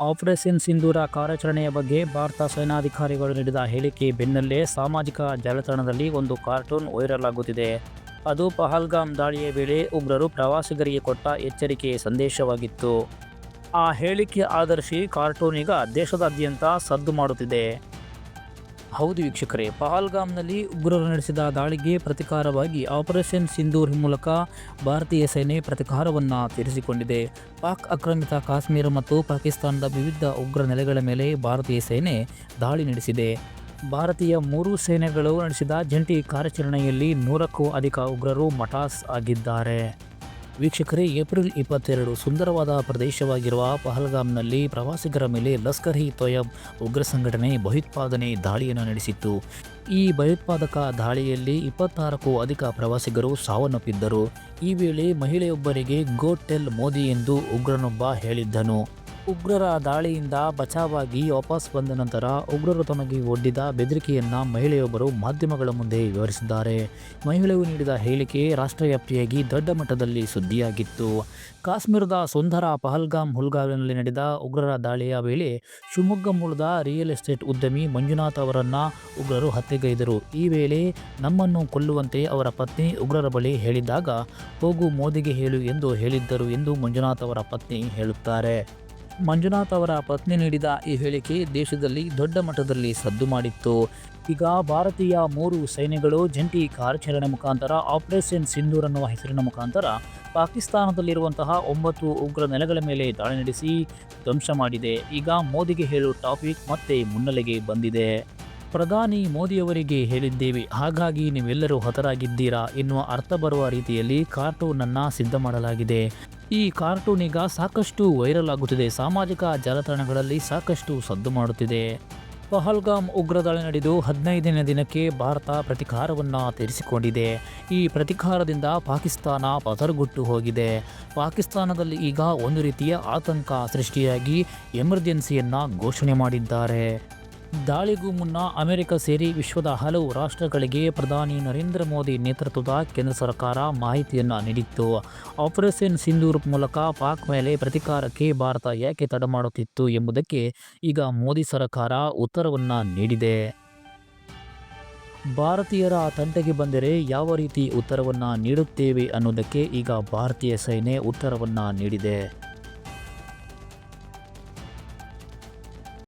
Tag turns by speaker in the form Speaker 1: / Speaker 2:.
Speaker 1: Operation ಸಿಂಧೂರ ಕಾರ್ಯಾಚರಣೆಯ ಬಗ್ಗೆ ಭಾರತ ಸೇನಾಧಿಕಾರಿಗಳು ನೀಡಿದ ಹೇಳಿಕೆ ಬೆನ್ನಲ್ಲೇ ಸಾಮಾಜಿಕ ಜಾಲತಾಣದಲ್ಲಿ ಒಂದು ಕಾರ್ಟೂನ್ ವೈರಲ್ ಆಗುತ್ತಿದೆ ಅದು ಪಹಲ್ಗಾಮ್ ದಾಳಿಯ ವೇಳೆ ಉಗ್ರರು ಪ್ರವಾಸಿಗರಿಗೆ ಕೊಟ್ಟ ಎಚ್ಚರಿಕೆಯ ಸಂದೇಶವಾಗಿತ್ತು. ಆ ಹೇಳಿಕೆ ಆಧರಿಸಿ ಕಾರ್ಟೂನ್ ಈಗ ದೇಶದಾದ್ಯಂತ ಸದ್ದು ಮಾಡುತ್ತಿದೆ. ಹೌದು ವೀಕ್ಷಕರೇ, ಪಹಲ್ಗಾಮ್ನಲ್ಲಿ ಉಗ್ರರು ನಡೆಸಿದ ದಾಳಿಗೆ ಪ್ರತಿಕಾರವಾಗಿ ಆಪರೇಷನ್ ಸಿಂಧೂರ್ ಮೂಲಕ ಭಾರತೀಯ ಸೇನೆ ಪ್ರತಿಕಾರವನ್ನು ತೀರಿಸಿಕೊಂಡಿದೆ. ಪಾಕ್ ಆಕ್ರಮಿತ ಕಾಶ್ಮೀರ ಮತ್ತು ಪಾಕಿಸ್ತಾನದ ವಿವಿಧ ಉಗ್ರ ನೆಲೆಗಳ ಮೇಲೆ ಭಾರತೀಯ ಸೇನೆ ದಾಳಿ ನಡೆಸಿದೆ. ಭಾರತೀಯ ಮೂರು ಸೇನೆಗಳು ನಡೆಸಿದ ಜಂಟಿ ಕಾರ್ಯಾಚರಣೆಯಲ್ಲಿ ನೂರಕ್ಕೂ ಅಧಿಕ ಉಗ್ರರು ಮಟಾಸ್ ಆಗಿದ್ದಾರೆ. ವೀಕ್ಷಕರೇ, ಏಪ್ರಿಲ್ ಇಪ್ಪತ್ತೆರಡು ಸುಂದರವಾದ ಪ್ರದೇಶವಾಗಿರುವ ಪಹಲ್ಗಾಮ್ನಲ್ಲಿ ಪ್ರವಾಸಿಗರ ಮೇಲೆ ಲಷ್ಕರ್ ಇ ತೊಯಬ್ ಉಗ್ರ ಸಂಘಟನೆ ಭಯೋತ್ಪಾದನೆ ದಾಳಿಯನ್ನು ನಡೆಸಿತ್ತು. ಈ ಭಯೋತ್ಪಾದಕ ದಾಳಿಯಲ್ಲಿ ಇಪ್ಪತ್ತಾರಕ್ಕೂ ಅಧಿಕ ಪ್ರವಾಸಿಗರು ಸಾವನ್ನಪ್ಪಿದ್ದರು. ಈ ವೇಳೆ ಮಹಿಳೆಯೊಬ್ಬರಿಗೆ, ಗೋ ಟೆಲ್ ಮೋದಿ ಎಂದು ಉಗ್ರನೊಬ್ಬ ಹೇಳಿದ್ದನು. ಉಗ್ರರ ದಾಳಿಯಿಂದ ಬಚಾವಾಗಿ ವಾಪಸ್ ಬಂದ ನಂತರ ಉಗ್ರರು ತಮಗೆ ಒಡ್ಡಿದ ಬೆದರಿಕೆಯನ್ನು ಮಹಿಳೆಯೊಬ್ಬರು ಮಾಧ್ಯಮಗಳ ಮುಂದೆ ವಿವರಿಸಿದ್ದಾರೆ. ಮಹಿಳೆಯು ನೀಡಿದ ಹೇಳಿಕೆ ರಾಷ್ಟ್ರವ್ಯಾಪಿಯಾಗಿ ದೊಡ್ಡ ಮಟ್ಟದಲ್ಲಿ ಸುದ್ದಿಯಾಗಿತ್ತು. ಕಾಶ್ಮೀರದ ಸುಂದರ ಪಹಲ್ಗಾಮ್ ಹುಲ್ಗಾವಿನಲ್ಲಿ ನಡೆದ ಉಗ್ರರ ದಾಳಿಯ ವೇಳೆ ಶಿವಮೊಗ್ಗ ಮೂಲದ ರಿಯಲ್ ಎಸ್ಟೇಟ್ ಉದ್ಯಮಿ ಮಂಜುನಾಥ್ ಅವರನ್ನು ಉಗ್ರರು ಹತ್ಯೆಗೈದರು. ಈ ವೇಳೆ ನಮ್ಮನ್ನು ಕೊಲ್ಲುವಂತೆ ಅವರ ಪತ್ನಿ ಉಗ್ರರ ಬಳಿ ಹೇಳಿದಾಗ, ಹೋಗು ಮೋದಿಗೆ ಹೇಳು ಎಂದು ಹೇಳಿದ್ದರು ಎಂದು ಮಂಜುನಾಥ್ ಅವರ ಪತ್ನಿ ಹೇಳುತ್ತಾರೆ. ಮಂಜುನಾಥ್ ಅವರ ಪತ್ನಿ ನೀಡಿದ ಈ ಹೇಳಿಕೆ ದೇಶದಲ್ಲಿ ದೊಡ್ಡ ಮಟ್ಟದಲ್ಲಿ ಸದ್ದು ಮಾಡಿತ್ತು. ಈಗ ಭಾರತೀಯ ಮೂರು ಸೈನ್ಯಗಳು ಜಂಟಿ ಕಾರ್ಯಾಚರಣೆ ಮುಖಾಂತರ ಆಪರೇಷನ್ ಸಿಂಧೂರ್ ಅನ್ನುವ ಹೆಸರಿನ ಮುಖಾಂತರ ಪಾಕಿಸ್ತಾನದಲ್ಲಿರುವಂತಹ ಒಂಬತ್ತು ಉಗ್ರ ನೆಲೆಗಳ ಮೇಲೆ ದಾಳಿ ನಡೆಸಿ ಧ್ವಂಸ ಮಾಡಿದೆ. ಈಗ ಮೋದಿಗೆ ಹೇಳುವ ಟಾಪಿಕ್ ಮತ್ತೆ ಮುನ್ನೆಲೆಗೆ ಬಂದಿದೆ. ಪ್ರಧಾನಿ ಮೋದಿಯವರಿಗೆ ಹೇಳಿದ್ದೇವೆ. ಹಾಗಾಗಿ ನೀವೆಲ್ಲರೂ ಹತರಾಗಿದ್ದೀರಾ ಎನ್ನುವ ಅರ್ಥ ಬರುವ ರೀತಿಯಲ್ಲಿ ಕಾರ್ಟೂನ್ ಅನ್ನ ಸಿದ್ಧ ಮಾಡಲಾಗಿದೆ. ಈ ಕಾರ್ಟೂನ್ ಈಗ ಸಾಕಷ್ಟು ವೈರಲ್ ಆಗುತ್ತಿದೆ. ಸಾಮಾಜಿಕ ಜಾಲತಾಣಗಳಲ್ಲಿ ಸಾಕಷ್ಟು ಸದ್ದು ಮಾಡುತ್ತಿದೆ. ಪಹಲ್ಗಾಮ್ ಉಗ್ರ ದಾಳಿ ನಡೆದು ಹದಿನೈದನೇ ದಿನಕ್ಕೆ ಭಾರತ ಪ್ರತಿಕಾರವನ್ನು ತೀರಿಸಿಕೊಂಡಿದೆ. ಈ ಪ್ರತಿಕಾರದಿಂದ ಪಾಕಿಸ್ತಾನ ಪದರುಗುಟ್ಟು ಹೋಗಿದೆ. ಪಾಕಿಸ್ತಾನದಲ್ಲಿ ಈಗ ಒಂದು ರೀತಿಯ ಆತಂಕ ಸೃಷ್ಟಿಯಾಗಿ ಎಮರ್ಜೆನ್ಸಿಯನ್ನು ಘೋಷಣೆ ಮಾಡಿದ್ದಾರೆ. ದಾಳಿಗೂ ಮುನ್ನ ಅಮೆರಿಕ ಸೇರಿ ವಿಶ್ವದ ಹಲವು ರಾಷ್ಟ್ರಗಳಿಗೆ ಪ್ರಧಾನಿ ನರೇಂದ್ರ ಮೋದಿ ನೇತೃತ್ವದ ಕೇಂದ್ರ ಸರ್ಕಾರ ಮಾಹಿತಿಯನ್ನು ನೀಡಿತ್ತು. ಆಪರೇಷನ್ ಸಿಂಧೂರ್ ಮೂಲಕ ಪಾಕ್ ಮೇಲೆ ಪ್ರತಿಕಾರಕ್ಕೆ ಭಾರತ ಯಾಕೆ ತಡ ಮಾಡುತ್ತಿತ್ತು ಎಂಬುದಕ್ಕೆ ಈಗ ಮೋದಿ ಸರ್ಕಾರ ಉತ್ತರವನ್ನು ನೀಡಿದೆ. ಭಾರತೀಯರ ತಂಟೆಗೆ ಬಂದರೆ ಯಾವ ರೀತಿ ಉತ್ತರವನ್ನು ನೀಡುತ್ತೇವೆ ಅನ್ನೋದಕ್ಕೆ ಈಗ ಭಾರತೀಯ ಸೇನೆ ಉತ್ತರವನ್ನು ನೀಡಿದೆ.